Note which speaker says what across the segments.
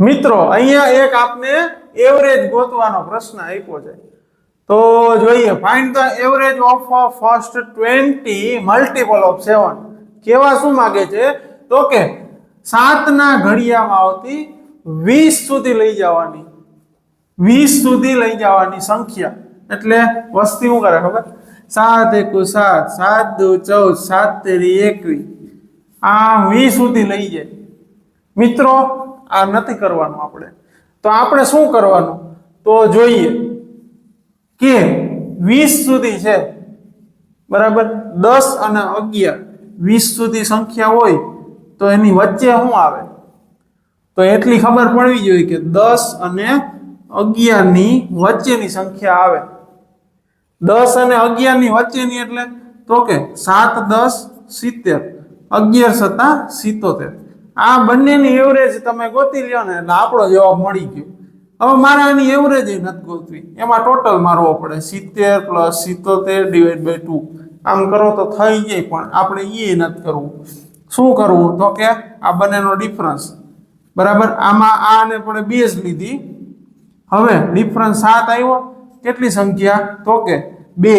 Speaker 1: મિત્રો, અહીંયા એક આપને એવરેજ ગોતવાનો પ્રશ્ન આપ્યો છે. તો જોઈએ find the average of first 20 multiple of seven કેવા શું માગે છે? તો કે સાતના ઘડિયામાં આવતી વીસ સુધી લઈ જવાની. વીસ સુધી લઈ જવાની સંખ્યા. એટલે વસ્તી શું કરે ખબર? સાત એકુ સાત સાત દુ ચૌદ, સાત તેરી એકવીસ આ વીસ સુધી લઈ જાય. મિત્રો આ નથી કરવાનું આપણે. તો આપણે શું કરવાનું? તો જોઈએ. કે વીસ સુધી છે. બરાબર? દસ અને અગિયાર. વીસ સુધી સંખ્યા હોય તો એની વચ્ચે શું આવે? તો એટલી ખબર પડવી જોઈએ કે દસ અને અગિયારની વચ્ચેની સંખ્યા આવે. દસ અને અગિયારની વચ્ચેની એટલે તો કે સાત દસ સિત્તેર. અગિયાર સત્તા સિત્તોતેર. આ બંનેની એવરેજ તમે ગોતી લ્યો ને એટલે આપણો જવાબ મળી ગયો. હવે મારે આની એવરેજ નથી ગોતવી. એમાં ટોટલ મારવો પડે. સિત્તેર પ્લસ સિત્તોતેર ડિવાઈડ બાય ટુ આમ કરો તો થઈ જાય, પણ આપણે એ નથી કરવું. શું કરવું? તો કે આ બંનેનો ડિફરન્સ બરાબર? આમાં આને પણ બે જ લીધી. હવે ડિફરન્સ સાત આવ્યો. કેટલી સંખ્યા? તો કે બે.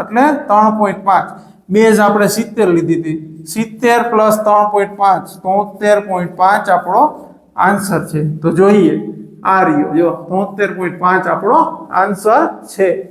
Speaker 1: એટલે ત્રણ પોઈન્ટ પાંચ. બે જ આપણે સિત્તેર લીધી હતી. સિત્તેર પ્લસ ત્રણ પોઈન્ટ પાંચ, તોતેર પોઈન્ટ પાંચ આપણો આન્સર છે. તો જોઈએ, આ રહ્યો. જો, તોતેર પોઈન્ટ પાંચ આપણો આન્સર છે.